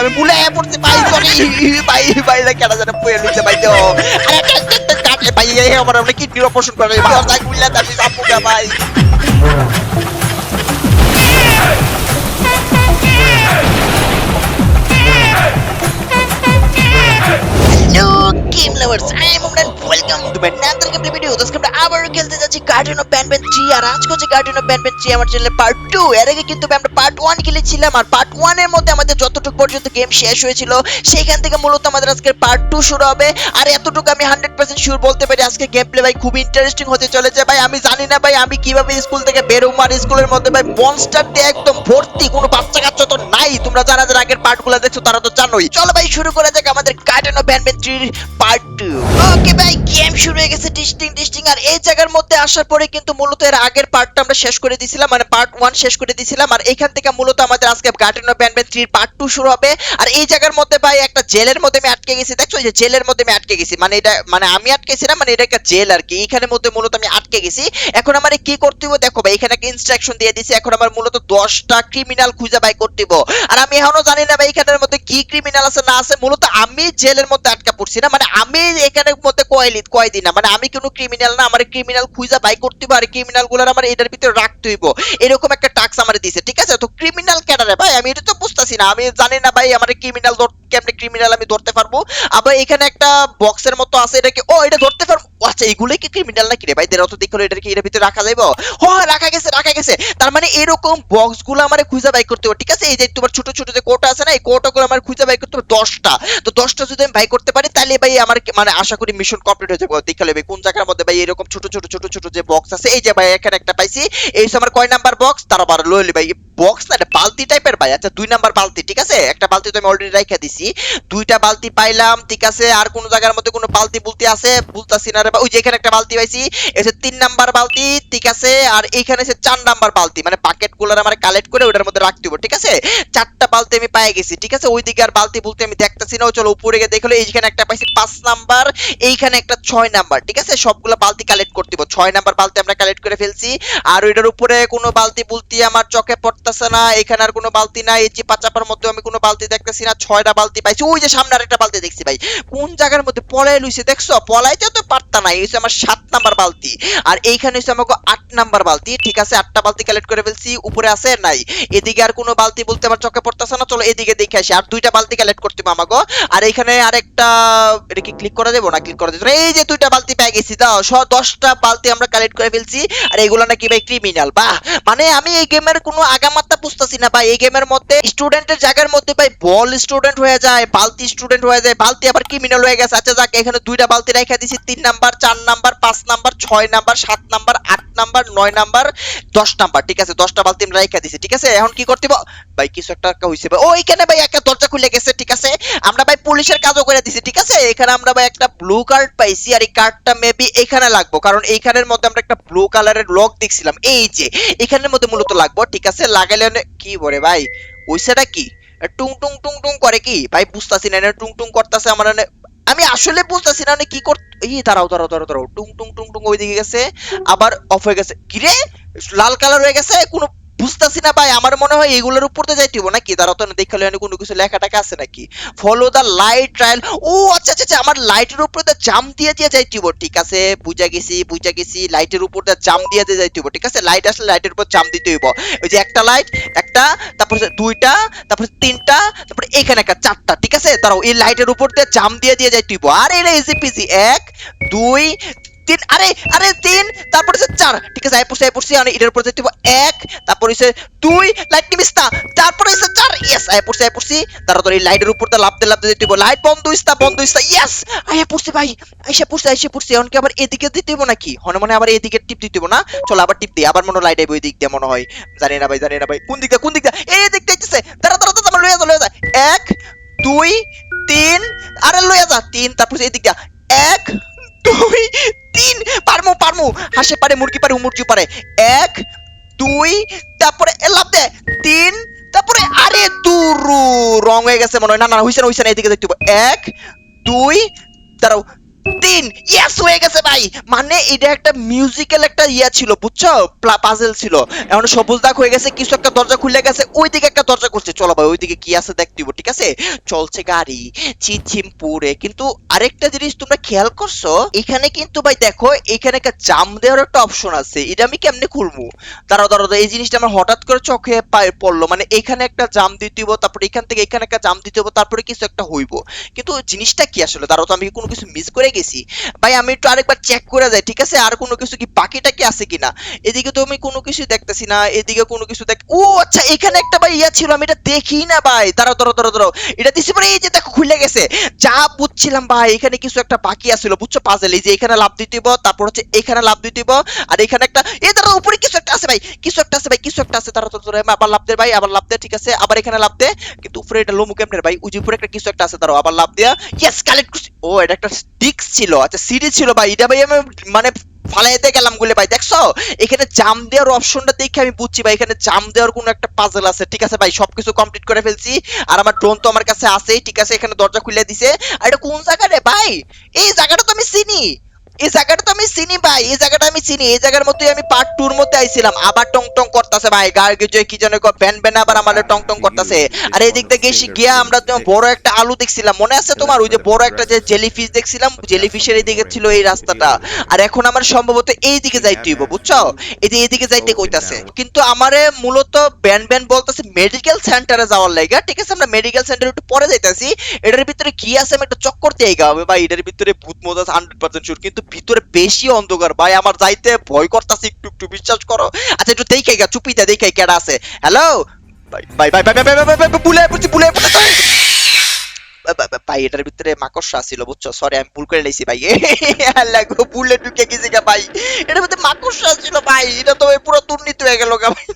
আমি ভুলে পড়ছি, ভাই, সরি। ভাই ভাই না কেন জানে পুয়ে লইছে ভাই, তো। কাটে ভাই আমার আমরা কিডনি অপারেশন করে ভাই বুঝলা আমি সাপু গা, ভাই। Game lovers I am Imran welcome to my another game video আজকে আমরা আবার খেলতে যাচ্ছি গার্ডিয়ান অফ ব্যানবেন 3 আর আজকে হচ্ছে গার্ডিয়ান অফ ব্যানবেন 3 আমার চ্যানেলে পার্ট 2 এর আগে কিন্তু আমরা পার্ট 1 খেলেছিলাম, আর পার্ট 1 এর মধ্যে আমাদের যতটুকু পর্যন্ত গেম শেষ হয়েছিল, সেইখান থেকে মূলত আমাদের আজকের পার্ট 2 শুরু হবে। আর এতটুকু আমি 100% শিওর বলতে পারি আজকে গেম প্লে ভাই খুব ইন্টারেস্টিং হতে চলেছে ভাই। আমি জানি না ভাই, আমি কীভাবে স্কুল থেকে বের হব আর স্কুলের মধ্যে ভাই মনস্টার দিয়ে একদম ভর্তি, কোনো তোমরা যারা যারা আগের পার্টগুলো দেখছ, তারা তো জানোই। চলো ভাই, শুরু করা যাক আমাদের garden of Banban 3 part 2 okay ভাই গেম শুরু হয়ে গেছে ডিস্টিং ডিস্টিং আর এই জায়গার মধ্যে আসার পরে কিন্তু মূলত এর আগের পার্টটা আমরা শেষ করে দিয়েছিলাম মানে পার্ট 1 শেষ করে দিয়েছিলাম আর এখান থেকে মূলত আমাদের আজকে গার্ডেন অফ ব্যানবেন 3 পার্ট 2 শুরু হবে। আর এই জায়গার মধ্যে ভাই, একটা জেলের মধ্যে আমি আটকে গেছি। দেখছ যে জেলের মধ্যে আমি আটকে গেছি। মানে এটা মানে আমি আটকেছি না মানে এটা একটা জেল আর কি। এইখানের মধ্যে মূলত আমি আটকে গেছি। এখন আমার কি করতে হবে দেখো ভাই, এখানে একটা ইনস্ট্রাকশন দিয়ে দিছি। এখন আমার মূলত 10টা ক্রিমিনাল খুঁজে বাই করতে হবে আর আমি এখনও জানি না ভাই এখানের মধ্যে কি ক্রিমিনাল আছে, না আছে। মূলত আমি জেলের মধ্যে আটকা পড়ছি না। মানে আমি এখানের মধ্যে কয়লি কয়দিন না? মানে আমি কোনো ক্রিমিনাল না, আমার ক্রিমিনাল খুঁজে বাই করতে হবে, আর ক্রিমিনালগুলার আমার এটার ভিতরে রাখতে হইব। এরকম একটা টাস্ক আমার দিছে, ঠিক আছে? তো ক্রিমিনাল ক্যাডারে ভাই? আমি এটা তো বুঝতাছি না। আমি জানি না ভাই আমার ক্রিমিনাল কেমনে ক্রিমিনাল আমি ধরতে পারব? আবার এখানে একটা বক্সের মতো আছে, এটা কি ও, এটা ধরতে পারব। আচ্ছা এগুলোই কি ক্রিমিনাল নাকি রে ভাই? দেরা তো দেখল এটা কি এর ভিতরে রাখা যাইবো? হ্যাঁ রাখা গেছে রাখা গেছে। তার মানে এরকম বক্সগুলো আমার খুঁজে বাই করতে হবে, ঠিক আছে? এই যে তোমার ছোট ছোট যে কোটা আছে না, এই কোটা গুলো আমার খুঁজে বাই করতে হবে দশটা। তো দশটা যদি আমি বাই করতে পারি, তাহলে ভাই আমার মানে আশা করি মিশন কমপ্লিট হয়ে যাবে। দেখালে ভাই কোন জায়গার মধ্যে ভাই এরকম ছোট ছোট ছোট ছোট যে বক্স আছে। এই যে ভাই, এখানে একটা পাইছি। এই আমার কয় নাম্বার বক্স তার আবার লইলি ভাই বক্স না, এটা বালতি টাইপের ভাই। আচ্ছা দুই নাম্বার বালতি, ঠিক আছে? একটা বালতি তো আমি অলরেডি রাইখা দিছি। দুইটা বালতি পাইলাম, ঠিক আছে? আর কোন জায়গার মধ্যে কোনো বালতি বুলতি আছে? বুলতাছি না রে ওই যে এখানে একটা বালতি পাইছি এসে তিন নাম্বার বালতি, ঠিক আছে? আর এইখানে এসে চার নাম্বার বালতি মানে বাকেটগুলার আমার কালেক্ট করে ওটার মধ্যে রাখতে ঠিক আছে? চারটা বালতি আমি পাই গেছি, ঠিক আছে? ওইদিকে আর বালতি বলতে আমি দেখতেছি না চলো উপরে গিয়ে দেখল, এইখানে একটা পাইছি পাঁচ নাম্বার, এইখানে একটা ছয় নাম্বার, ঠিক আছে? সবগুলো বালতি কালেক্ট করতে হবে ছয় নাম্বার বালতি আমরা কালেক্ট করে ফেলছি, আর ওইটার উপরে কোনো বালতি বুলতি আমার চোখে পড়তেছে না, এখানে আর কোনো বালতি নাই, এই চিপা চাপার মধ্যে আমি কোনো বালতি দেখতেছি না, ছয়টা বালতি পাইছি, ওই যে সামনে আরেকটা বালতি দেখছি ভাই, কোন জায়গার মধ্যে পলাই লইছে দেখছ? পলাইতে তো পারতা না এই হচ্ছে আমার সাত নাম্বার বালতি। আর এইখানে হচ্ছে আমাকে আট নাম্বার বালতি, ঠিক আছে? আটটা বালতি কালেক্ট করে ফেলছি, উপরে আছে নাই। এদিকে আর কোনো বালতি বলতে আমার চোখে পড়তেছে না, চলো এদিকে দেখে আসি। আর দুইটা বালতি কালেক্ট করতে আমাকে। আর এইখানে আরেকটা, এটা কি ক্লিক করা যাবে? না ক্লিক করা যাবে এই যে দুইটা বালতি পেয়ে গেছি, দাও, স, দশটা বালতি আমরা কালেক্ট করে ফেলছি। আর এগুলো নাকি ভাই ক্রিমিনাল বাহ! মানে আমি এই গেমের কোনো আগামাত্তা বুঝতেছি না, ভাই। এই গেমের মধ্যে স্টুডেন্টের জায়গার মধ্যে, ভাই বল স্টুডেন্ট হয়ে যায়, বালতি স্টুডেন্ট হয়ে যায়, বালতি আবার ক্রিমিনাল হয়ে গেছে। আচ্ছা যাক, এখানে দুইটা বালতি রেখে দিছি, তিন নাম্বার চার নাম্বার, পাঁচ নাম্বার, ছয় নাম্বার, সাত নাম্বার, আট নাম্বার, নয় নাম্বার, দশ নাম্বার, ঠিক আছে? দশটা বালতি আমরা রেখে দিছি, ঠিক আছে? এখন কি করতে ভাই, কিছু একটা হইছে, ভাই। ওইখানে ভাই একটা দরজা খুলে গেছে, ঠিক আছে? আমরা ভাই পুলিশের কাজও করে দিছি, ঠিক আছে? এখানে আমরা ভাই একটা ব্লু কার্ড পাইছি আর এই কার্ডটা মেবি এখানে লাগবো, কারণ এইখানের মধ্যে আমরা একটা ব্লু কালারের লক দেখছিলাম। এই যে, এখানের মধ্যে মূলত লাগবো, ঠিক আছে? লাগাইলে কি বলে ভাই? ওইসাটা কি? টুং টুং টুং টুং করে কি? ভাই, বুঝতাছি না টুং টুং করতেছে, আমার আমি আসলে বুঝতাছি না কি কর এই দাঁড়াও দাঁড়াও দাঁড়াও দাঁড়াও, টুং টুং টুং টুং, ওইদিকে গেছে, আবার অফ হয়ে গেছে। কিরে? লাল কালার হয়ে গেছে, কোনো বুঝতাছি না ভাই আমার মনে হয় এগুলোর উপর তো যাইতে হইব নাকি? দাঁড়াও তো দেখালে আমি কোনো কিছু লেখা টাকা আছে নাকি? ফলো দা লাইট ট্রায়াল ও আচ্ছা আচ্ছা আচ্ছা, আমার লাইটের উপরে তো জাম দিয়ে দিয়ে যাইতে হইব ঠিক আছে? বুঝা গেছি বুঝা গেছি লাইটের উপর দিয়ে জাম দিয়ে দিয়ে যাইতে হইব ঠিক আছে? লাইট আসলে লাইটের উপর জাম দিতে হইব। ওই যে একটা লাইট একটা তারপর দুইটা তারপর তিনটা তারপর এখানে একটা চারটা ঠিক আছে? দাঁড়াও এই লাইটের উপর দিয়ে জাম দিয়ে দিয়ে যাইতে হইব। আর এটা ইজি পিজি এক দুই তিন, আরে আরে তিন, তারপর হচ্ছে চার। ঠিক আছে আই পড়ছি আই পড়ছি আর এটার উপর হইব এক, তারপর হচ্ছে দুই, লাইট নিবিস না তারপর হচ্ছে চার ইয়েস আই পড়ছি আই পড়ছি। তারপর এই লাইটের উপর দিয়ে লাফতে লাফতে হইব লাইট বন্ধ হইস্তা বন্ধ হইস্তা ইয়েস আই পড়ছি ভাই আইসা পড়ছি আইসা পড়ছি। এখন কি আবার এদিকে দিতে হইব নাকি? হনে মনে আবার এদিকে টিপ দিতে হইব না? চলো আবার টিপ দিই, আবার মনে লাইট আইব ওই দিক দিয়ে মনে হয়। জানি না ভাই, জানি না ভাই, কোন দিক দিয়ে, কোন দিক দিয়ে? এই দিক দিয়ে আইতেছে। দাঁড়া দাঁড়া দাঁড়া লইয়া যা লইয়া যা। এক, দুই, তিন, আরে লইয়া যা, তিন, তারপর এই দিক এক, দুই তিন পারমু পারমু। হাসে পারে, মুরগি পারে মুরগি পারে। এক, দুই, তারপরে লাভ দে। তিন, তারপরে আরে দূর। রং হয়ে গেছে মনে হয়। না না, হইছে না হইছে না, এদিকে দেখতে। এক, দুই, দাঁড়াও। তিন। ইয়েস হয়ে গেছে ভাই। মানে এটা একটা মিউজিক্যাল একটা ইয়া ছিল বুঝছ? পাজেল ছিল। এখন সবুজ দাগ হয়ে গেছে কিছু একটা দরজা খুলে গেছে ওইদিকে একটা দরজা করছে চলো ভাই ওইদিকে কি আছে দিব, ঠিক আছে? চলছে গাড়ি চিচিম পুরে কিন্তু আরেকটা জিনিস তোমরা খেয়াল করছ এখানে কিন্তু ভাই দেখো এখানে একটা জাম দেওয়ার একটা অপশন আছে। এটা আমি কেমনে খুলবো? দাঁড়াও দাঁড়াও এই জিনিসটা আমার হঠাৎ করে চোখে পড়ল। মানে এখানে একটা জাম দিতে হইব তারপরে এখান থেকে এখানে একটা জাম দিতে হইব তারপরে কিছু একটা হইব। কিন্তু জিনিসটা কি আসলে? দাঁড়াও তো আমি কোনো কিছু মিস করে গেছি। ভাই, আমি একটু আরেকবার চেক করে যাই, ঠিক আছে? আর কোনো কিছু কি বাকিটা কি আছে কিনা? এদিকে তো আমি কোনো কিছু দেখতেছি না, এদিকে কোনো কিছু দেখ ও আচ্ছা এখানে একটা ভাই ইয়া ছিল, আমি এটা দেখি না ভাই। দাঁড়াও দাঁড়াও দাঁড়াও দাঁড়াও। এটা দিছি পরে এই যে দেখো, খুলে গেছে। যা বুঝছিলাম ভাই, এখানে কিছু একটা বাকি আছিল, বুঝছ? পাজেল এই যে এখানে লাভ দিতে তারপর হচ্ছে এখানে লাভ দিতে আর এখানে একটা এই দাঁড়াও, উপরে কিছু একটা আছে ভাই, কিছু একটা আছে ভাই, কিছু একটা আছে। তারা তো আবার লাভ দে ভাই, আবার লাভ দে, ঠিক আছে? আবার এখানে লাভ দে। কিন্তু উপরে এটা লোমু কেমনের ভাই? উজি উপরে একটা কিছু একটা আছে, দাঁড়াও, আবার লাভ দিয়া। ইয়েস কালেক্ট ও, এটা একটা স্টিক ছিল আচ্ছা সিডি ছিল ভাই, এটা ভাই আমি মানে ফালাইতে গেলাম গুলে ভাই, দেখছ? এখানে জাম দেওয়ার অপশনটা দেখে আমি বুঝছি ভাই, এখানে জাম দেওয়ার কোনো একটা পাজল আছে, ঠিক আছে ভাই? সবকিছু কমপ্লিট করে ফেলছি, আর আমার ড্রোন তো আমার কাছে আছেই, ঠিক আছে? এখানে দরজা খুলে দিছে। আর এটা কোন জায়গা রে ভাই? এই জায়গাটা তো আমি চিনি। এই জায়গাটা তো আমি চিনি ভাই, এই জায়গাটা আমি চিনি, এই জায়গার মধ্যে আমি পার্ট টুর মধ্যে আইছিলাম। আবার টং টং করতেছে ভাই গাড়ি যে কি যেন ব্যান ব্যান আবার আমাদের টং টং করতেছে। আর এই দিক থেকে গেছি গিয়া আমরা তো বড় একটা আলু দেখছিলাম, মনে আছে তোমার? ওই যে বড় একটা যে জেলিফিশ দেখছিলাম জেলিফিশের এই দিকে ছিল এই রাস্তাটা। আর এখন আমার সম্ভবত এই দিকে যাইতে হইব, বুঝছ? এই যে এইদিকে যাইতে কইতাছে। কিন্তু আমারে মূলত ব্যান ব্যান বলতেছে মেডিকেল সেন্টারে যাওয়ার লাগা ঠিক আছে? আমরা মেডিকেল সেন্টারে একটু পরে যাইতাছি। এটার ভিতরে কি আছে আমি একটা চক্কর দিয়ে গাবে ভাই, এটার ভিতরে ভূত মত আছে হান্ড্রেড পার্সেন্ট কিন্তু ভিতরে বেশি অন্ধকার ভাই আমার যাইতে ভয় করতেছি একটু একটু বিশ্বাস করো আচ্ছা একটু দেখাই গা চুপিতে দেখাই কেডা আছে হ্যালো ভাই ভাই ভাই ভাই ভাই ভাই ভাই বুলে বুলে বুলে ভাই এটার ভিতরে মাকড়সা ছিল বুঝছ? সরি আমি ভুল করে নিয়েছি ভাই। আল্লাহ ভুলে ঢুকে গেছি গা ভাই? এটার মাকড়সা ছিল, ভাই। এটা তো পুরো দুর্নীতি হয়ে গেল, গা, ভাই।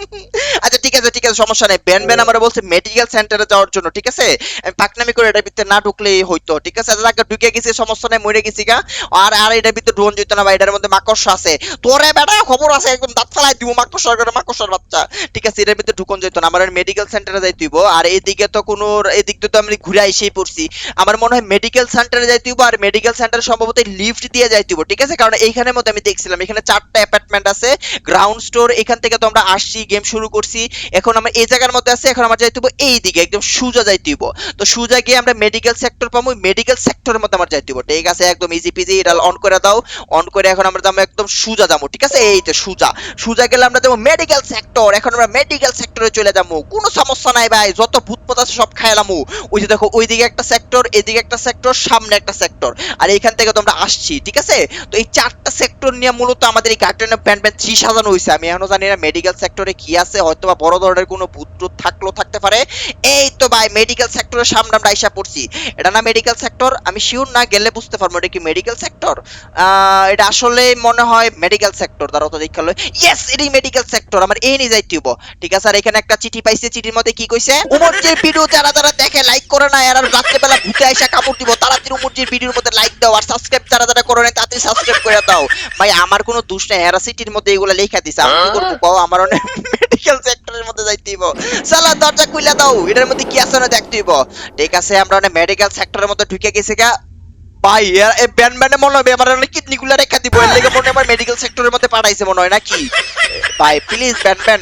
আচ্ছা ঠিক আছে ঠিক আছে, সমস্যা নেই। ব্যান ব্যান বলছে মেডিকেল সেন্টারে যাওয়ার জন্য, ঠিক আছে? আমি পাকনামি করে এটার ভিতরে না ঢুকলেই হইতো, ঠিক আছে? আচ্ছা ঢুকে গেছি, সমস্যা নেই, মরে গেছি, গা। আর আর এটার ভিতরে ড্রোন যেত না, ভাই, এটার মধ্যে মাকড়সা আছে। তোরে বেটা, খবর আছে, একদম দাঁত ফেলাই দিব, মাকড়সার করে মাকড়সার বাচ্চা। ঠিক আছে, এটার ভিতরে ঢুকন যেত না, আমার মেডিকেল সেন্টারে যাইতে হইব। আর এদিকে তো কোনো, এদিক তো আমি ঘুরে এসেই পড়ছি। আমার মনে হয় মেডিকেল সেন্টারে যাইতে হইব আর মেডিকেল সেন্টার সম্ভবত লিফট দিয়ে যাইতে হইব ঠিক আছে? কারণ এইখানের মধ্যে আমি দেখছিলাম, এখানে চারটা অ্যাপার্টমেন্ট আছে গ্রাউন্ড স্টোর এখান থেকে তো আমরা আসছি গেম শুরু করছি। এখন আমরা এই জায়গার মধ্যে আছে, এখন আমার যাইতে হইব এই দিকে, একদম সুজা যাইতে হইব তো সুজা গিয়ে আমরা মেডিকেল সেক্টর পাবো মেডিকেল সেক্টরের মধ্যে আমার যাইতে হইব ঠিক আছে? একদম ইজি পিজি এটা অন করে দাও। অন করে এখন আমরা যাব, একদম সুজা যাব, ঠিক আছে? এই তো সুজা। সুজা গেলে আমরা যাব মেডিকেল সেক্টর এখন আমরা মেডিকেল সেক্টরে চলে যাব। কোনো সমস্যা নাই ভাই, যত ভূতপত আছে সব খাইলামু। ওই যে দেখো ওইদিকে একটা সেক্টর এদিকে একটা সেক্টর সামনে একটা সেক্টর আর এইখান থেকে তো আমরা আসছি, ঠিক আছে? তো এই চারটা সেক্টর নিয়ে মূলত আমাদের এই গার্ডেনের ব্যান্ড ব্যান্ড থ্রি সাজানো হয়েছে আমি এখনও জানি না মেডিকেল সেক্টরে কি আছে হয়তো বা বড় ধরনের কোনো ভূত থাকলেও থাকতে পারে। এই তো ভাই মেডিকেল সেক্টরের সামনে আমরা আইসা পড়ছি। এটা না মেডিকেল সেক্টর আমি শিওর না গেলে বুঝতে পারব, এটা কি মেডিকেল সেক্টর এটা আসলে মনে হয় মেডিকেল সেক্টর দাঁড়াও তো দেখা লো ইয়েস এটাই মেডিকেল সেক্টর আমার এই নিয়ে যাইতে ঠিক আছে, আর এখানে একটা চিঠি পাইছে, চিঠির মধ্যে কি কইছে? উমরজির ভিডিও যারা যারা দেখে লাইক করে না আর রাত্রেবেলা ভূতে আইসা কাপড় দিব তাড়াতাড়ি ভিডিওর মধ্যে লাইক দাও আর সাবস্ক্রাইব যারা যারা করে না তাড়াতাড়ি সাবস্ক্রাইব করে দাও। ভাই আমার কোনো দোষ নাই এরা সিটির মধ্যে এগুলো লেখা দিছে। আমি কি করব কও আমার অনেক মেডিকেল সেক্টরের মধ্যে যাইতে হইব। সালা দরজা খুলে দাও এটার মধ্যে কি আছে না ঠিক আছে আমরা অনেক মেডিকেল সেক্টরের মধ্যে ঢুকে গেছি গা। ভাই এই ব্যান ব্যানে মনে হবে রেখা দিব। এর লেগে মনে মেডিকেল সেক্টরের মধ্যে পাঠাইছে মনে হয় নাকি? ভাই প্লিজ ব্যান ব্যান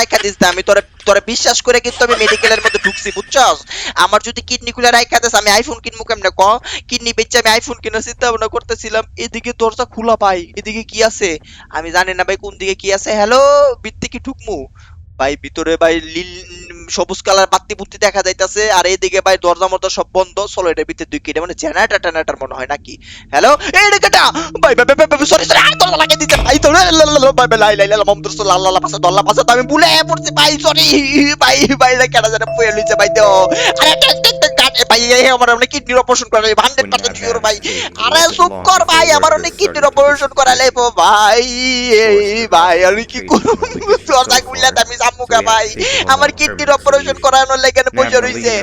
রেখা দিস আমি তোরে তোরে বিশ্বাস করে কিন্তু আমি মেডিকেলের মধ্যে ঢুকছি, বুঝছস? আমার যদি কিডনি গুলা রেখা দিস, আমি আইফোন কিনবো কেমনে? ক? কিডনি বেচে আমি আইফোন কেনার চিন্তা ভাবনা করতেছিলাম। এদিকে দরজা খোলা, ভাই। এদিকে কি আছে? আমি জানি না, ভাই, কোন দিকে কি আছে? হ্যালো বিত্তি কি ঢুকমু? ভাই, ভিতরে ভাই লীল, সবুজ কালার বাতি বুত্তি দেখা যাইতাছে, আর এইদিকে ভাই দরজা মরজা সব বন্ধ, চলো ভিতরে দুই কিটা মানে জেনারেটর টেনারেটর মনে হয় নাকি? হ্যালো এই রে ভাই ভাই ভাই ভাই সরি সরি আর দরজা লাগিয়ে দিতে ভাই তো ভাই ভাই, লাই লাই লাই মামদুর সো লাল লা লা পাশে দল্লা পাশে আমি ভুলে পড়ছি, ভাই সরি ভাই ভাই লা কেটা পুয়ে লইছে, ভাই, তো। আরে টেক টেক টেক ভাই এই আমার অনেক কিডনির অপারেশন করা 100% শিওর ভাই। আরে চুপ কর ভাই আমার অনেক কিডনির অপারেশন করা ভাই এই ভাই আমি কি করব? দরজা খুললে আমি জামুকা ভাই। আমার কিডনির অপারেশন করানোর লাগে বসে রইছে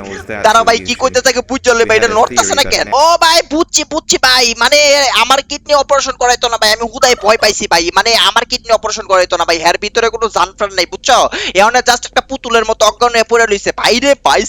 তারা ভাই কি কইতে থাকে বুঝলে ভাই এটা নড়তাছে না কেন ও ভাই বুঝছি বুঝছি ভাই মানে আমার কিডনি অপারেশন করাইতো না ভাই আমি হুদাই ভয় পাইছি ভাই মানে আমার কিডনি অপারেশন করাইতো না ভাই এর ভিতরে কোনো জানফ্রান নাই বুঝছ? এখানে জাস্ট একটা পুতুলের মতো অজ্ঞান হয়ে পড়ে রইছে। ভাই রে ভাই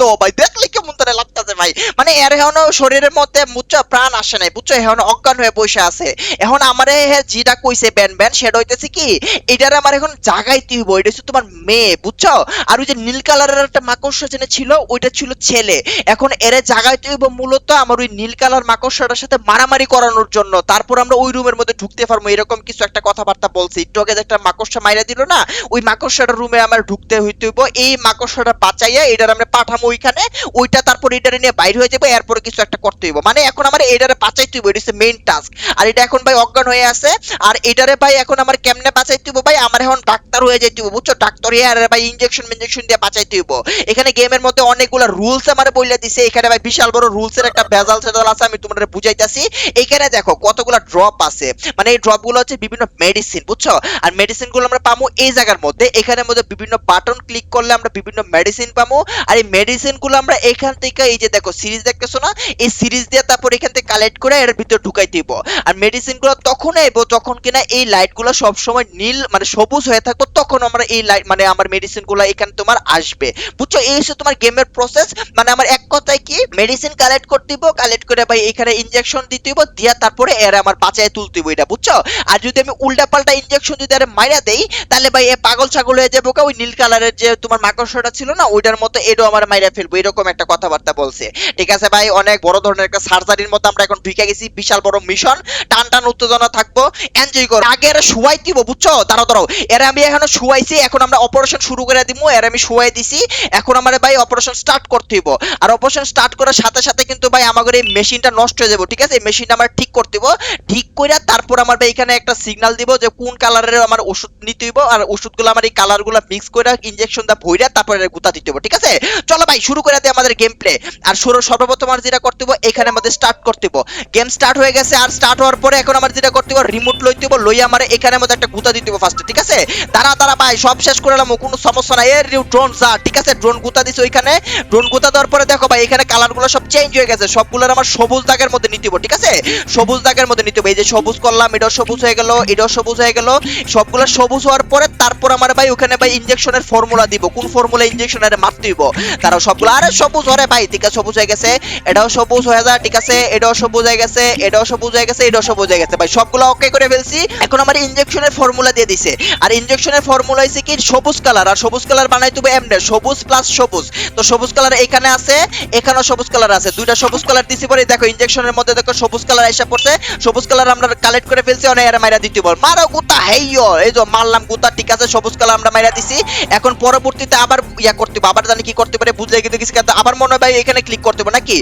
তো ভাই দেখলে কেমন করে লাগতেছে ভাই। মানে এর এখনও শরীরের মধ্যে বুঝছ প্রাণ আসে নাই, বুঝছ? এখন অজ্ঞান হয়ে বসে আছে। এখন আমারে যেটা কইছে ব্যান ব্যান, সেটা হইতেছে কি, এটার আমার এখন জাগাইতে হইব, এটা হচ্ছে তোমার মেয়ে, বুঝছ? আর ওই যে নীল কালারের একটা মাকড়সা যেন ছিল, ওইটা ছিল ছেলে। এখন এরে জাগাইতে হইব মূলত আমার ওই নীল কালার মাকড়সাটার সাথে মারামারি করানোর জন্য। তারপর আমরা ওই রুমের মধ্যে ঢুকতে পারব, এরকম কিছু একটা কথাবার্তা বলছি। আগে যে একটা মাকড়সা মাইরা দিল না, ওই মাকড়সাটার রুমে আমার ঢুকতে হইতে হইব। এই মাকড়সাটা বাঁচাইয়া এটার আমরা পাঠামো ওইখানে, ওইটা তারপর এটারে নিয়ে বাইরে হয়ে যাব, এরপরে কিছু একটা করতে হইব। মানে এখন আমার এটারে বাঁচাইতে হইব, এটা হচ্ছে মেইন টাস্ক আর এটা এখন ভাই অজ্ঞান হয়ে আছে, আর এটারে ভাই এখন আমার কেমনে বাঁচাইতে হইব ভাই? আমার এখন ডাক্তার হয়ে যেতে হইব, বুঝছ? ডাক্তার হয়ে আর ভাই ইনজেকশন মিনজেকশন দিয়ে বাঁচাইতে হইব। এখানে গেমের মধ্যে অনেকগুলো রুলস আমার বইলে দিছে। এখানে ভাই বিশাল বড় রুলস এর একটা ভেজাল সেজাল আছে, আমি তোমাদের বুঝাইতাছি। এখানে দেখো কতগুলো ড্রপ আছে। মানে এই ড্রপগুলো হচ্ছে বিভিন্ন মেডিসিন বুঝছ? আর মেডিসিনগুলো আমরা পাবো এই জায়গার মধ্যে। এখানের মধ্যে বিভিন্ন বাটন ক্লিক করলে আমরা বিভিন্ন মেডিসিন পাবো আর এই মেডিসিনগুলো আমরা এখান থেকে এই যে দেখো সিরিজ দেখতেছো না, এই সিরিজ দিয়ে তারপর কালেক্ট করে এর ভিতর ঢুকাই দিব। আর মেডিসিনগুলো তখন যখন কিনা এই লাইটগুলো সবসময় নীল মানে সবুজ হয়ে থাকব, তখন আমরা এই লাইট মানে আমার মেডিসিনগুলো এখানে তোমার আসবে। বুঝছ? এই হচ্ছে তোমার গেমের প্রসেস মানে আমার এক কথায় কি মেডিসিন কালেক্ট দিব কালেক্ট করে ভাই এখানে ইনজেকশন দিতে দিব দিয়া তারপরে এর আমার বাঁচায় তুলতে দিব এটা, বুঝছ? আর যদি আমি উল্টা পাল্টা ইনজেকশন যদি আরে মাইরা দেই, তাহলে ভাই এ পাগল ছাগল হয়ে যাব ওই নীল কালারের যে তোমার মাকড়সাটা ছিল না, ওইটার মতো এটাও আমার মাইরা ফেলব, এরকম একটা কথাবার্তা বলছে। ঠিক আছে ভাই, অনেক বড় ধরনের একটা সার্জারির মধ্যে আমরা এখন ঢুকে গেছি, বিশাল বড় মিশন টান টান উত্তেজনা থাকব এনজয় করো। আগে এরা শুয়াই দিব বুঝছ? দাঁড়াও দাঁড়াও। এরা আমি এখনও শুয়াইছি, এখন আমরা অপারেশন শুরু করে দিব এর আমি শুয়াই দিছি, এখন আমার ভাই অপারেশন স্টার্ট করতে হইব। আর অপারেশন স্টার্ট করার সাথে সাথে কিন্তু ভাই আমাদের এই মেশিনটা নষ্ট হয়ে যাবে, ঠিক আছে? এই মেশিনটা আমরা ঠিক করতে হইব। ঠিক কইরা তারপর আমার ভাই এখানে একটা সিগন্যাল দিব যে কোন কালারের আমার ওষুধ নিতে হইব, আর ওষুধগুলো আমার এই কালারগুলো মিক্স করে ইনজেকশন দা ভইরা তারপরে গুতা দিতে হইব, ঠিক আছে? চলো ভাই, শুরু করে দিই আমাদের গেম প্লে আর শুরু সর্বপ্রথম আর যেটা করতে এখানে আমাদের স্টার্ট করতে গেম স্টার্ট হয়ে গেছে, আর স্টার্ট হওয়ার পরে এখন আমার যেটা করতে রিমোট লইতে হইব, লইয়া আমার এখানে মধ্যে একটা গুতা দিতে হইব ফার্স্টে ঠিক আছে? দাঁড়া দাঁড়া ভাই, সব শেষ করে এলাম, কোনো সমস্যা নাই। এর ড্রোন যা, ঠিক আছে? ড্রোন গুতা দিছে ওইখানে। ড্রোন গুতা দেওয়ার পরে দেখো ভাই, এখানে কালারগুলো সব চেঞ্জ হয়ে গেছে। সবগুলোর আমার সবুজ দাগের মধ্যে নিতে ঠিক আছে? সবুজ দাগের মধ্যে নিতে হবে এই যে সবুজ করলাম, এটাও সবুজ হয়ে গেল, এটাও সবুজ হয়ে গেল। সবগুলো সবুজ হওয়ার পরে তারপর আমার ভাই, ওখানে ভাই ইনজেকশনের ফর্মুলা দিব। কোন ফর্মুলা ইঞ্জেকশন ইনজেকশনের মারতে দিব তারা সবগুলো, আরে সবুজ হরে ভাই আছে সবুজ হয়ে গেছে। এটাও সবুজ হয়ে যায় ঠিক আছে? এটাও সবুজ হয়ে গেছে, এটাও সবুজ হয়ে গেছে, এটাও সবুজ হয়ে গেছে। ভাই, সবগুলো ওকে করে ফেলছি। এখন আমার ইনজেকশনের ফর্মুলা দিয়ে দিছে। আর ইনজেকশনের ফর্মুলা হইছে কি? সবুজ কালার আর সবুজ কালার বানাই তুমি এমনে সবুজ প্লাস সবুজ। তো সবুজ কালার এখানে আছে, এখানেও সবুজ কালার আছে। দুইটা সবুজ কালার দিছি পরে, দেখো ইনজেকশনের মধ্যে দেখো সবুজ কালার এসে পড়ছে। সবুজ কালার আমরা কালেক্ট করে ফেলছি, অনেক এরা মাইরা দিতে বল। মারো গুতা হেইয়ো এই যে মারলাম গুতা, ঠিক আছে, সবুজ কালার আমরা মাইরা দিছি। এখন পরবর্তীতে আবার ইয়া করতে আবার জানি কি করতে পারে বুঝলে কিন্তু কিছু আবার মনে ভাই এখানে ক্লিক করতে হবে নাকি?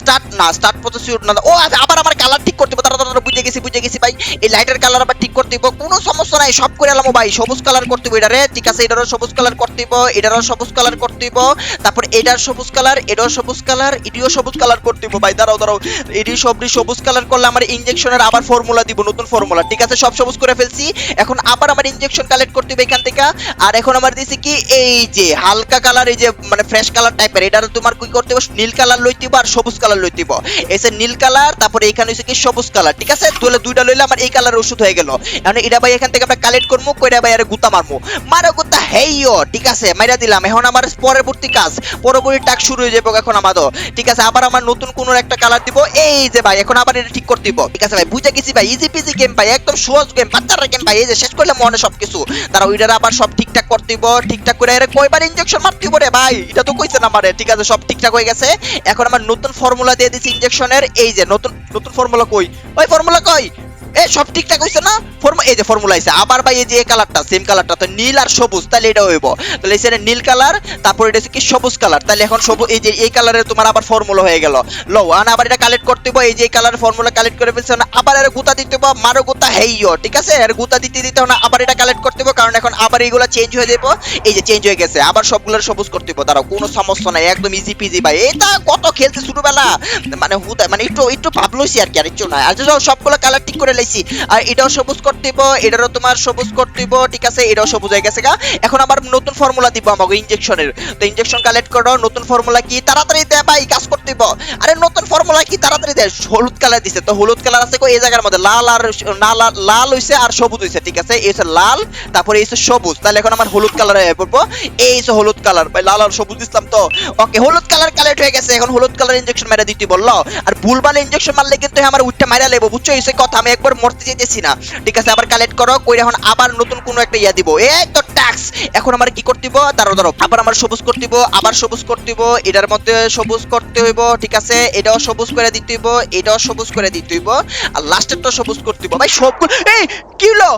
স্টার্ট না স্টার্ট প্রসেসিউর না ও আচ্ছা, আবার আমার কালার ঠিক করতে হবে। তারা তারা বুঝে গেছি বুঝে গেছি ভাই। এই লাইটের কালার আবার ঠিক করতে হবে কোনো সমস্যা নাই সব করে এলাম ভাই। সবুজ কালার করতে হবে এটারে। ঠিক আছে এটারও সবুজ কালার করতে হবে এটারও সবুজ কালার করতে হবে তারপর এটার সবুজ কালার এটাও সবুজ কালার এটিও সবুজ কালার করতে হবে ভাই। দাঁড়াও দাঁড়াও। এটি সবটি সবুজ কালার করলে আমার ইনজেকশনের আবার ফর্মুলা দিব নতুন ফর্মুলা ঠিক আছে সব সবুজ করে ফেলছি। এখন আবার আমার ইনজেকশন কালেক্ট করতে হবে এখান থেকে। আর এখন আমার দিছি কি? এই যে হালকা কালার এই যে মানে ফ্রেশ কালার টাইপের এটা তোমার কি করতে হবে নীল কালার লইতে হবে আর সবুজ কালার লইতে হবে এসে নীল কালার, তারপরে এখানে হচ্ছে কি সবুজ কালার। ঠিক আছে? তাহলে দুইটা লইলে আমার এই কালার ওষুধ হয়ে গেল। এখন এটা ভাই এখান থেকে আমরা কালেক্ট করব কইরা ভাই আরে গুতা মারমু। মারো গুতা হেইও ঠিক আছে? মাইরা দিলাম। এখন আমার পরবর্তী কাজ, পরবর্তী টাক শুরু হয়ে যাবে এখন আমাদের। ঠিক আছে? আবার আমার নতুন কোন একটা কালার দিব। এই যে ভাই, এখন আবার এটা ঠিক করতে দিব। ঠিক আছে ভাই? বুঝে গেছি ভাই ইজি পিজি গেম ভাই, একদম সহজ গেম বাচ্চারা গেম ভাই। এই যে শেষ করলে মনে সবকিছু। তারা ওইটার আবার সব ঠিকঠাক করতে দিব, ঠিকঠাক করে এর কয়বার ইনজেকশন মারতে দিব রে ভাই? এটা তো কইছে না মারে ঠিক আছে? সব ঠিকঠাক হয়ে গেছে। এখন আমার নতুন ফর্মুলা দিয়ে দিছি ইনজেকশনের এই যে নতুন নতুন ফর্মুলা কই? ওই ফর্মুলা কই? এ, সব ঠিকঠাক হইছে না? ফর্মুলা এই যে ফর্মুলা আইছে। আবার ভাই এই যে কালারটা সেম কালারটা তো নীল আর সবুজ, তাহলে এটা হইব। তাহলে এখানে নীল কালার তারপর এটা কি সবুজ কালার তাহলে এখন সবুজ এই যে, এই কালারের তোমার আবার ফর্মুলা হয়ে গেল। লো আন আবার এটা কালেক্ট করতে হবে এই যে কালার ফর্মুলা কালেক্ট করে ফেলছে না, আবার এর গুতা দিতে হবে মারো গুতা হেইও ঠিক আছে? এর গুতা দিতে দিতে না, আবার এটা কালেক্ট করতে হবে কারণ এখন আবার এইগুলা চেঞ্জ হয়ে যাবে এই যে চেঞ্জ হয়ে গেছে, আবার সবগুলোর সবুজ করতে হবে দাঁড়াও, কোনো সমস্যা নাই, একদম ইজি পিজি ভাই। এটা কত খেলতে ছোটবেলা। মানে হুদা মানে একটু একটু ভাবলইছি আর কি, আর একটু না আর সবগুলো কালার ঠিক করে লাইছি। আর এটাও সবুজ করতে দিব এটারও তোমার সবুজ করতে দিব ঠিক আছে? এটাও সবুজ হয়ে গেছে গা। এখন আবার নতুন ফর্মুলা দিব আমাকে ইনজেকশনের তো ইনজেকশন কালেক্ট করো, নতুন ফর্মুলা কি? তাড়াতাড়ি দে ভাই, কাজ করতে দিব আরে নতুন ফর্মুলা কি? তাড়াতাড়ি দে। হলুদ কালার দিছে। তো হলুদ কালার আছে এই জায়গার মধ্যে। লাল আর না লাল- লাল হইছে আর সবুজ হইছে, ঠিক আছে? এই হচ্ছে লাল, তারপরে এই হচ্ছে সবুজ। তাহলে এখন আমার হলুদ কালার হয়ে পড়ব। এই হচ্ছে হলুদ কালার ভাই, লাল আর সবুজ দিছিলাম তো। ওকে, হলুদ কালার কালেক্ট হয়ে গেছে, এখন হলুদ কালার ইনজেকশন মেরে দিতে বলল। আর ভুলভাল ইনজেকশন মারলে কিন্তু আমার উঠটা মারা লেবো, বুঝছ? এই কথা, আমি একবার মরতে যেতেছি না। ঠিক আছে, আবার কালেক্ট করো কই এখন আবার নতুন কোনো একটা ইয়া দিব। এই তো ট্যাক্স এখন আমার কি করতে দিব দাঁড়ো দাঁড়ো আবার আমার সবুজ করতে দিব আবার সবুজ করতে দিব এটার মধ্যে সবুজ করতে হইব, ঠিক আছে? এটাও সবুজ করে দিতে হইব, এটাও সবুজ করে দিতে হইব, আর লাস্টেরটা সবুজ করতে হইব। ভাই, সব এই, কি হলো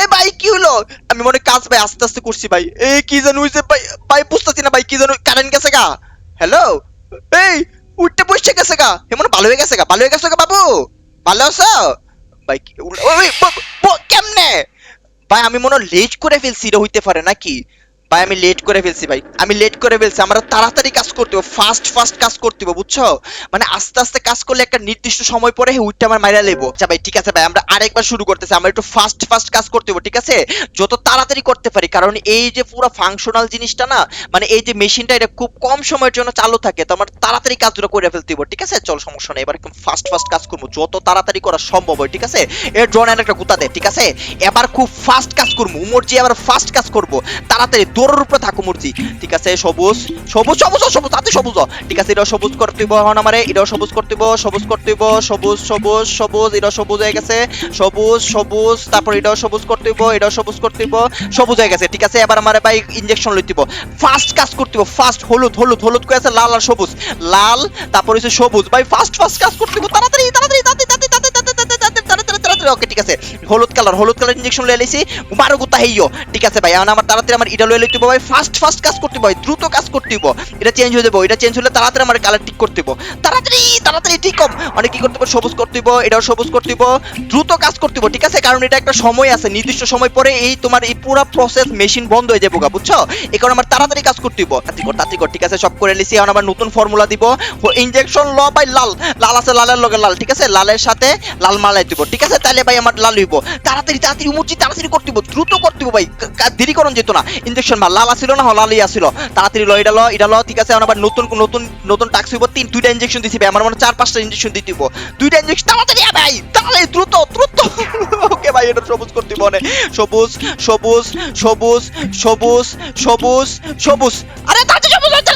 এ, ভাই, কি হলো আমি মনে কাজ, ভাই, আস্তে আস্তে করছি, ভাই। এই কি জানো হইছে, ভাই ভাই, বুঝতেছি না, ভাই, কি জানো কারেন্ট গেছে গা। হ্যালো এই, উঠতে বসছে গেছে গা। হেমন ভালো হয়ে গেছে গা, ভালো হয়ে গেছে গা বাবু। ভালো আছো? ভাই কেমনে? ভাই, আমি মনে লেজ করে ফেলছি এটা হইতে পারে নাকি? ভাই, আমি লেট করে ফেলছি ভাই। আমি লেট করে ফেলছি, আমরা তাড়াতাড়ি কাজ করতে হবে ফাস্ট ফাস্ট কাজ করতে হবে, বুঝছ? মানে আস্তে আস্তে কাজ করলে একটা নির্দিষ্ট সময় পরে উইটটা আমার মাইরা লেবো। আচ্ছা ভাই, ঠিক আছে ভাই, আমরা আরেকবার শুরু করতেছি, আমরা একটু ফাস্ট ফাস্ট কাজ করতে হবে, ঠিক আছে? যত তাড়াতাড়ি করতে পারি, কারণ এই যে পুরো ফাংশনাল জিনিসটা না মানে এই যে মেশিনটা এটা খুব কম সময়ের জন্য চালু থাকে, তো আমার তাড়াতাড়ি কাজগুলো করে ফেলতে হবে ঠিক আছে? চল, সমস্যা নেই, এবার একদম ফাস্ট ফাস্ট কাজ করব, যত তাড়াতাড়ি করা সম্ভব হয়, ঠিক আছে? এর জন একটা গুতা দে, ঠিক আছে? এবার খুব ফাস্ট কাজ করব উমরজি এবার ফাস্ট কাজ করব, তাড়াতাড়ি জোরের উপরে থাকো মূর্তি। ঠিক আছে, সবুজ সবুজ সবুজ সবুজ তাতে সবুজ। ঠিক আছে এটা সবুজ করতে হন আমারে, এটাও সবুজ করতে সবুজ করতে সবুজ সবুজ সবুজ এটা সবুজ হয়ে গেছে। সবুজ সবুজ, তারপর এটাও সবুজ করতে এটাও সবুজ করতে সবুজ হয়ে গেছে। ঠিক আছে, এবার আমার ভাই ইঞ্জেকশন লইতে ফার্স্ট কাজ করতে ফার্স্ট হলুদ হলুদ হলুদ করে আছে লাল আর সবুজ। লাল, তারপর হচ্ছে সবুজ। ভাই ফার্স্ট ফার্স্ট কাজ করতে তাড়াতাড়ি তাড়াতাড়ি তাড়াতাড়ি। ওকে ঠিক আছে। হলুদ কালার হলুদ কালার ইনজেকশন লয়ে লাইছি বারো গুতা হেইও ঠিক আছে ভাই, এখন আমার তাড়াতাড়ি আমার এটা লয়ে লইতে ভাই। ফাস্ট ফাস্ট কাজ করতে ভাই, দ্রুত কাজ করতে হইব। এটা চেঞ্জ হয়ে যাব, এটা চেঞ্জ হলে তাড়াতাড়ি আমার কালার ঠিক করতে হইব। তাড়াতাড়ি তাড়াতাড়ি ঠিক কম। অনেক কি করতে হইব, সবুজ করতে হইব, এটাও সবুজ করতে হইব। দ্রুত কাজ করতে হইব, ঠিক আছে? কারণ এটা একটা সময় আছে, নির্দিষ্ট সময় পরে এই তোমার এই পুরো প্রসেস মেশিন বন্ধ হয়ে যাব গা, বুঝছ? এই কারণে আমার তাড়াতাড়ি কাজ করতে হইব। তাড়াতাড়ি কর তাড়াতাড়ি ঠিক আছে? সব করে লিছি এখন আমার নতুন ফর্মুলা দিব। ইনজেকশন ল ভাই, লাল। লাল আছে, লালের লগে লাল, ঠিক আছে? লালের সাথে লাল মালাই দিব, ঠিক আছে? তাহলে ভাই আমার লাল হইব। তাড়াতাড়ি তাড়াতাড়ি উমুচি তাড়াতাড়ি করতে হইব। দ্রুত করতে হইব ভাই। দেরি করুন যেত না। ইনজেকশন মার লাল আসিল না? লালই আসিল তাড়াতাড়ি ল, এটা ল এটা ল, ঠিক আছে। আবার নতুন নতুন নতুন টাক্স হইব। তিন, দুইটা ইনজেকশন দিছি ভাই। আমার মনে চার, পাঁচটা ইনজেকশন দিতে হইব। দুইটা ইনজেকশন তাড়াতাড়ি ভাই! তাড়াতাড়ি, দ্রুত দ্রুত! ওকে ভাই, এটা সবুজ করতে অনেক। সবুজ সবুজ সবুজ সবুজ সবুজ সবুজ। আরে, তাড়াতাড়ি সবুজ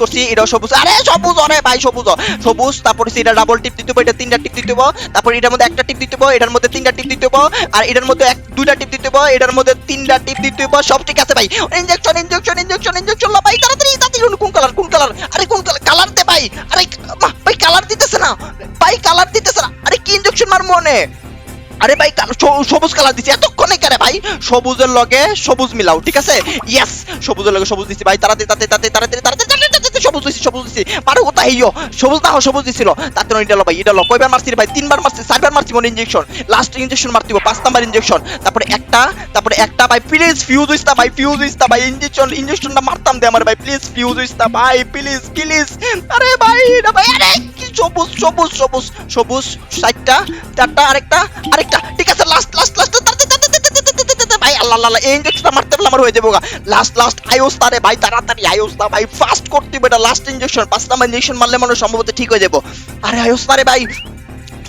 করছি, এটাও সবুজ। আরে সবুজ আরে ভাই, সবুজ সবুজ, তারপর এটা ডাবল টিপ দিতে এটা তিনটা টিপ দিতে তারপর এটার মধ্যে একটা টিপ দিতে এটার মধ্যে তিনটা টিপ দিতে আর এটার মধ্যে এক, দুইটা টিপ দিতে এটার মধ্যে তিনটা টিপ দিতে সব ঠিক আছে ভাই। ইনজেকশন ইনজেকশন ইনজেকশন লা ভাই, তাড়াতাড়ি তাড়াতাড়ি কোন কালার কোন কালার আরে, কোন কালার কালার দে ভাই। আরে ভাই কালার দিতেছে না। ভাই কালার দিতেছে না। আরে, কি ইনজেকশন মার মনে আরে ভাই সবুজ কালার দিছি। এতক্ষণে কেন ভাই? সবুজের লগে সবুজ মিলাও ঠিক আছে? ইয়েস সবুজের লগে সবুজ দিছি ভাই। তাড়াতাড়ি তাড়াতাড়ি তাড়াতাড়ি তাড়াতাড়ি তাড়াতাড়ি সবুজ দিছি সবুজ দিছি। পারো কোথা হইও সবুজ হও, সবুজ দিছিল। তাতে এটা লো ভাই এটা কয়বার মারছি ভাই? তিনবার মারছি চারবার মারছি মনে ইনজেকশন লাস্ট ইনজেকশন মারতে হবে পাঁচ নাম্বার ইনজেকশন তারপরে একটা তারপরে একটা ভাই প্লিজ ফিউজ হইস্তা ভাই ফিউজ হইস্তা ভাই। ইনজেকশন ইনজেকশনটা মারতাম দে আমার ভাই প্লিজ ফিউজ হইস্তা ভাই প্লিজ প্লিজ আরে ভাই এটা ভাই আরে সবুজ সবুজ সবুজ সবুজ চারটা চারটা আরেকটা আরেকটা ঠিক আছে লাস্ট লাস্ট লাস্ট ভাই আল্লাহ আল্লাহ এই মারতে হয়ে লাস্ট লাস্ট ভাই তাড়াতাড়ি আয়ুস তা ভাই ফাস্ট করতে এটা লাস্ট ইনজেকশন পাঁচ নাম্বার ইনজেকশন মারলে মানুষ সম্ভবত ঠিক হয়ে যাব আরে আয়ুস তারে ভাই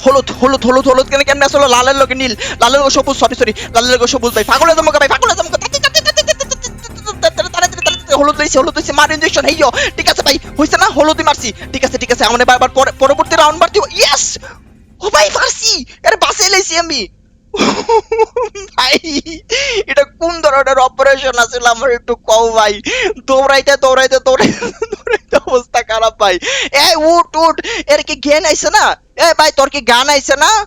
হলুদ হলুদ হলুদ হলুদ কেন কেমন আসলো লালের লগে নীল লালের লগে সবুজ সরি সরি লালের লগে সবুজ ভাই পাগলে দমকা ভাই পাগলে দমকা হলুদ হলুদ মার ইনজেকশন হেইও ঠিক আছে ভাই না হলুদই মারছি, ঠিক আছে ঠিক আছে পরে- পরবর্তী রাউন্ড মারছি ইয়েস ও ভাই আরে বাসে আমি। ভাই, এটা কোন ধরনের অপারেশন আছিল আমার একটু কও ভাই। দৌড়াইতে দৌড়াইতে দৌড়াইতে অবস্থা খারাপ ভাই। এই উঠ উঠ, এর কি জ্ঞান আইছে না? এ ভাই, তোর কি গান আইছে না?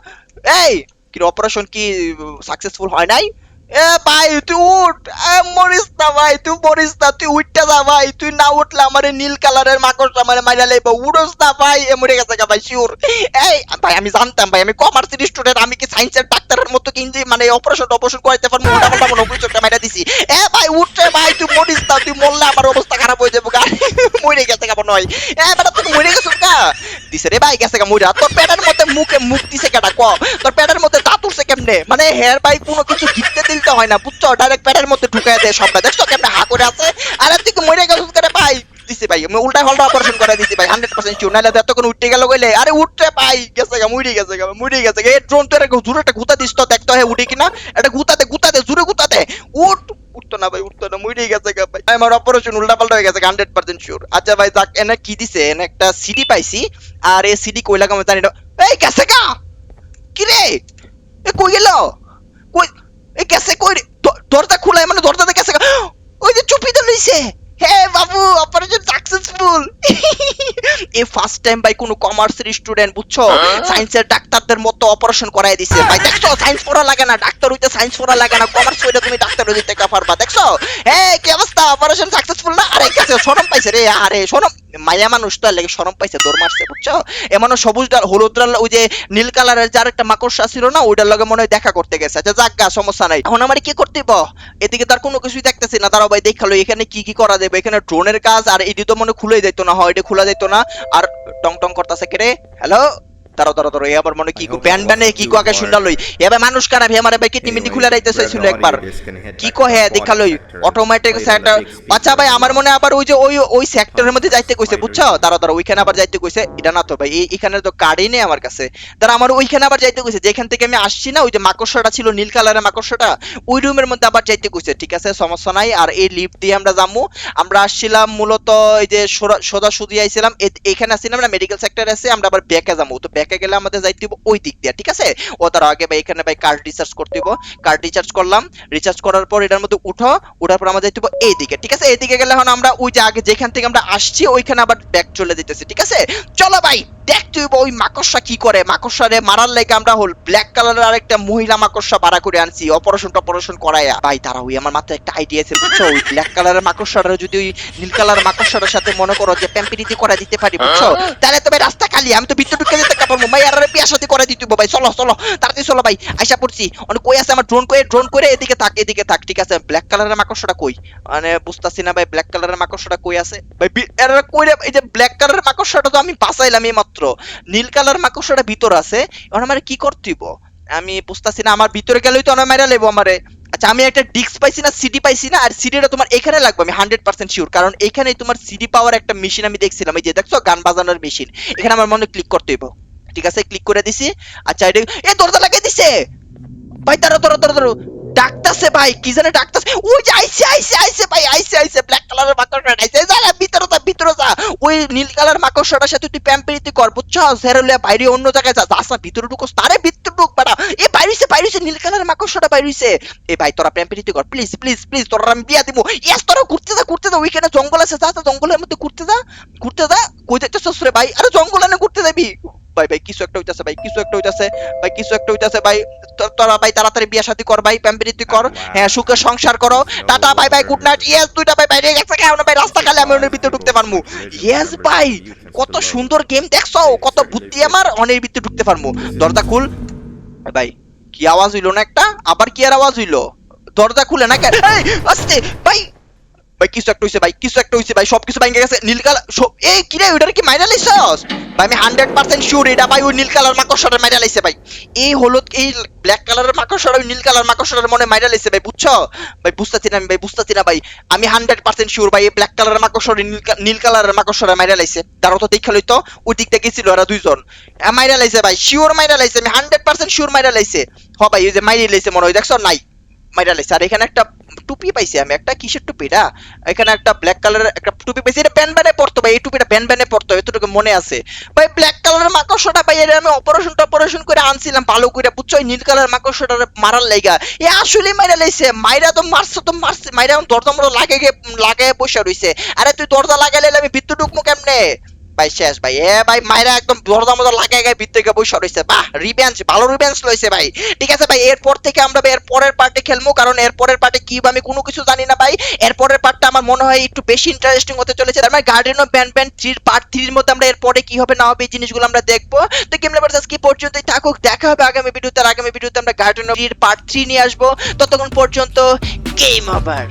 এই, কি অপারেশন কি সাকসেসফুল হয় নাই? এ ভাই, তুই উঠ। মরিস না ভাই, তুই মরিস না, তুই উঠতে যা ভাই, তুই না উঠলে আমার নীল কালারের মাকড় আমার মাইরা উড়োস না ভাই, এ মরে গেছে ভাই শিওর এই, ভাই, আমি জানতাম ভাই, আমি কমার্সের স্টুডেন্ট আমি কি সায়েন্সের ডাক্তারের মতো মানে অপারেশন অপারেশন করাইতে পারব? দিছি। এ ভাই উঠছে ভাই, তুই মরিস না, তুই মরলে আমার অবস্থা খারাপ হয়ে যাবে মরে গেছে গা মনে হয়। এ, বেটা তুই মরে গেছিস গা। দিছে রে ভাই, গেছে গা মইরা। তোর পেটের মধ্যে মুখে মুখ দিছে কেটা ক? তোর পেটের মধ্যে দাঁত উঠছে কেমনে? মানে হেয়ার ভাই কোনো কিছু গিফটে দিতে হয় না, বুঝছ? ডাইরেক্ট পেটের মধ্যে ঢুকাই দেয় সবটা। দেখছ কেমনে হা করে আছে? আরে তুই কি মরে গেছিস করে ভাই। দিছি ভাই, আমি উল্টা পাল্টা অপারেশন করে দিছি ভাই হান্ড্রেড পার্সেন্ট শিওর নাহলে তো এতক্ষণ উঠতে গেল কইলে, আরে উঠতে ভাই, গেছে গা মুড়ি গেছে গা মুড়ি গেছে এই ড্রোন তো এরকম জোরে একটা গুতা দিস তো দেখতো হ্যাঁ উঠে কিনা। এটা গুতাতে গুতাতে জোরে গুতাতে উঠ, উঠতো না ভাই, উঠতো না মুড়ি গেছে গা ভাই। আমার অপারেশন উল্টা পাল্টা হয়ে গেছে হান্ড্রেড পার্সেন্ট শিওর আচ্ছা ভাই, যাক, এনে কি দিছে? এনে একটা সিডি পাইছি। আর এই সিডি কই লাগাম জানি না। এই গেছে গা! কি রে এ কই গেল কই এ গেছে কই দরজা খোলা মানে দরজাতে গা ওই যে চুপি তো লইছে। হে বাবু অপারেশন সাকসেসফুল এই ফার্স্ট টাইম ভাই কোনো কমার্সের স্টুডেন্ট বুঝছ? সায়েন্সের ডাক্তারদের মতো অপারেশন করাই দিছে। ভাই দেখছ? সায়েন্স পড়া লাগে না ডাক্তার হইতে সায়েন্স পড়া লাগে না। কমার্স হইলে তুমি ডাক্তার হইতে পারবা দেখছ? হে কি অবস্থা? অপারেশন সাকসেসফুল না? আরে কাছে শরম পাইছে রে আরে শরম মায়া মানুষ তো লেগে শরম পাইছে দৌড় মারছে বুঝছ? এমন সবুজ ডাল হলুদ ডাল ওই যে নীল কালারের যার একটা মাকড়সা ছিল না ওইটার লগে মনে হয় দেখা করতে গেছে। আচ্ছা যাক গা, সমস্যা নাই। এখন আমার কি করতে? এদিকে তার কোনো কিছুই দেখতেছি না। তারা ভাই দেখাল এখানে কি কি করা যাবে? এখানে ড্রোনের কাজ আর এটি তো মনে খুলে যাইতো না হয় এটা খোলা যাইতো না আর টং টং করতেছে কেড়ে হ্যালো দাঁড়াও দাঁড়াও এ আবার মনে হয় কি ব্যান ব্যানে কি কো আগে শুনলা লই। এবার মানুষ কারা ভি আমার ভাই কিডনি মিডনি খুলে রাইতে চাইছিল একবার কি কহে দেখালই অটোমেটিক সেক্টর আচ্ছা ভাই আমার মনে আবার ওই যে ওই ওই সেক্টরের মধ্যে যাইতে কইছে বুঝছ? দাঁড়াও দাঁড়াও ওইখানে আবার যাইতে কইছে। এটা না তো ভাই এই এখানে তো কার্ডই নেই আমার কাছে। দাঁড়া আমার ওইখানে আবার যাইতে কইছে যেখান থেকে আমি আসছি না ওই যে মাকড়সাটা ছিল নীল কালারের মাকড়সাটা ওই রুমের মধ্যে আবার যাইতে কইছে। ঠিক আছে সমস্যা নাই। আর এই লিফট দিয়ে আমরা যাব আমরা আসছিলাম মূলত এই যে সোজা- সোজাসুজি আইছিলাম। এখানে আসছিলাম না মেডিকেল সেক্টর আছে আমরা আবার ব্যাকে যাব তো ব্যাকে গেলে আমাদের যাইতে হবে ওই দিক দিয়ে ঠিক আছে? ও তার আগে ভাই এখানে ভাই কার্ড রিচার্জ করতে হবে কার্ড রিচার্জ করলাম রিচার্জ করার পর এটার মধ্যে উঠো ওঠার পর আমরা যাইতে হবে এই দিকে ঠিক আছে? এইদিকে গেলে এখন আমরা ওই যে আগে যেখান থেকে আমরা আসছি ওইখানে আবার ব্যাক চলে যেতেছি ঠিক আছে? চলো ভাই দেখতে হইব ওই মাকড়সা কি করে। মাকড়সারে মারার লেগে আমরা হল ব্ল্যাক কালারের আরেকটা মহিলা মাকড়সা ভাড়া করে আনছি অপারেশন টপারেশন করাইয়া ভাই তারা ওই আমার মাথায় একটা আইডিয়া আছে বুঝছ? ওই ব্ল্যাক কালারের মাকড়সাটা যদি ওই নীল কালার মাকড়সাটার সাথে মনে করো যে প্যাম্পিরিতি করা দিতে পারি বুঝছ? তাহলে তো ভাই রাস্তা খালি আমি তো ভিতরে ঢুকে যেতে পারব ভাই আর বিয়া সাথে করে দিতে ভাই। চলো চলো, তাড়াতাড়ি চলো, ভাই। আইসা পড়ছি। অনেক কই আছে আমার ড্রোন করে ড্রোন করে এদিকে থাক এদিকে থাক, ঠিক আছে? ব্ল্যাক কালারের মাকড়সাটা কই? মানে বুঝতাছি না, ভাই ব্ল্যাক কালারের মাকড়সাটা কই আছে? ভাই এরা কই রে এই যে ব্ল্যাক কালারের মাকড়সাটা তো আমি বাঁচাইলাম এই মাত্র নীল কালার মাকড়সাটা ভিতর আছে। এখন আমার কি করতে হইব আমি বুঝতাছি না, আমার ভিতরে গেলেই তো অনেক মাইরা লেবো আমারে। আচ্ছা আমি একটা ডিস্ক পাইছি না সিডি পাইছি না, আর সিডিটা তোমার এখানে লাগবে, আমি হান্ড্রেড পার্সেন্ট শিওর কারণ এখানে তোমার সিডি পাওয়ার একটা মেশিন আমি দেখছিলাম। এই যে দেখছ, গান বাজানোর মেশিন এখানে আমার মনে ক্লিক করতে হইব। ঠিক আছে ক্লিক করে দিছি। আচ্ছা এটা এ দরজা লাগিয়ে দিছে। ভাই তারা তারা তারা তারা ডাকতাছে ভাই, কি জানে ডাকতাছে। ওই যে আইছে আইছে আইছে ভাই, আইছে আইছে। ব্ল্যাক কালারের মাকড়সা আইছে। যা ভিতরে যা ভিতরে যা। ওই নীল কালার মাকড়সাটার সাথে তুই প্যাম্পেরিতি কর, বুঝছ? সেরলে বাইরে অন্য জায়গায় যা যাস না ভিতরে ঢুকোস। তারে ভিতরে ঢুক, বেটা। এ বাইরেছে বাইরেছে, নীল কালার মাকড়সাটা বাইরেছে। এ ভাই, তোরা প্যাম্পেরিতি কর প্লিজ প্লিজ প্লিজ তোরা আমি বিয়া দিব ইয়েস তোরা ঘুরতে যা ঘুরতে যা ওইখানে জঙ্গল আছে, যা যা, জঙ্গলের মধ্যে ঘুরতে যা ঘুরতে যা। কই যাইতেছস রে ভাই? আরে, জঙ্গলে না ঘুরতে যাবি। ভাই ভাই কিছু একটা হইতাছে ভাই কিছু একটা হইতাছে ভাই কিছু একটা হইতাছে ভাই তোরা ভাই তাড়াতাড়ি বিয়া শাদী কর ভাই প্যাম্পেরিতি কর হ্যাঁ সুখে সংসার করো। Tata bye bye good night yes দুইটা ভাই বাইরে গেছে কেমন ভাই রাস্তা খালি আমি ওর ভিতরে ঢুকতে পারমু। ইয়েস ভাই কত সুন্দর গেম দেখছ কত বুদ্ধি আমার অনের ভিতরে ঢুকতে পারমু। দরজা খুল। ভাই কি আওয়াজ হইল না একটা? আবার কি আর আওয়াজ হইল? দরজা খুলে না কেন? আস্তে ভাই ভাই, কিছু একটা হইছে ভাই, কিছু একটা হইছে ভাই, সবকিছু ভাঙে গেছে, নীল কালার এই কি রে, ওইটার কি মাইরা ভাই, আমি হান্ড্রেড পার্সেন্ট শিওর এটা ভাই, ওই নীল কালার মাকড়সাটা মাইরা লাইছে ভাই। এই হলুদ, এই ব্ল্যাক কালারের মাকড়সাটা, ওই নীল কালার মাকড়সাটার মনে মাইরা লাইছে ভাই, বুঝছ? ভাই, বুঝতেছি না আমি, ভাই, বুঝতেছি না ভাই। আমি হান্ড্রেড পার্সেন্ট শিওর ভাই, এই ব্ল্যাক কালারের মাকড়সাটা নীল কালারের মাকড়সাটা মাইরা লাইছে। দাঁড়াও তো, দেখা লইতো ওই দিকটা গেছিল ওরা দুইজন। মাইরা লাইছে ভাই শিওর মাইরা লাইছে, আমি হান্ড্রেড পার্সেন্ট শিওর মাইরা লাইছে। হ ভাই ওই যে মাইরে লাইছে মনে হয়, দেখছ? নাই। মাইরা লাইছে আর এখানে একটা টুপি পাইছি আমি, একটা কিসের টুপি এটা এখানে একটা ব্ল্যাক কালারের একটা টুপি পাইছি, এটা প্যান ব্যানে পড়তো ভাই এই টুপিটা প্যান ব্যানে পড়তো এতটুকু মনে আছে। ভাই ব্ল্যাক কালারের মাকড়সাটা ভাই এটা আমি অপারেশন টপারেশন করে আনছিলাম, ভালো করে বুঝছ, এই নীল কালার মাকড়সাটা মারার লাইগা। এ আসলে মাইরা লাইছে মাইরা তো মারছে তো মারছে, মাইরা এখন দরজা মতো লাগে গিয়ে লাগে বসে রইছে। আরে তুই দরজা লাগাইলে আমি ভিতর ঢুকবো কেমনে? ভাই শেষ ভাই। এ ভাই, মাইরা একদম দরদা মতো লাগাই গায়ে ভিতরে গিয়ে বসে রয়েছে বাহ রিভেঞ্জ ভালো রিভেঞ্জ লইছে ভাই। ঠিক আছে ভাই, এরপর থেকে আমরা এর পরের পার্টে খেলব কারণ এর পরের পার্টে কি আমি কোনো কিছু জানি না ভাই। এর পরের পার্টটা আমার মনে হয় একটু বেশি ইন্টারেস্টিং হতে চলেছে। তার মানে গার্ডেন অফ ব্যান্ড ব্যান্ড থ্রির পার্ট থ্রির মধ্যে আমরা এরপরে কি হবে না হবে এই জিনিসগুলো আমরা দেখব। তো গেম লেভার্স কি পর্যন্তই থাকুক। দেখা হবে আগামী ভিডিওতে। আর আগামী ভিডিওতে আমরা গার্ডেন অফ থ্রির পার্ট থ্রি নিয়ে আসব। ততক্ষণ পর্যন্ত গেম ওভার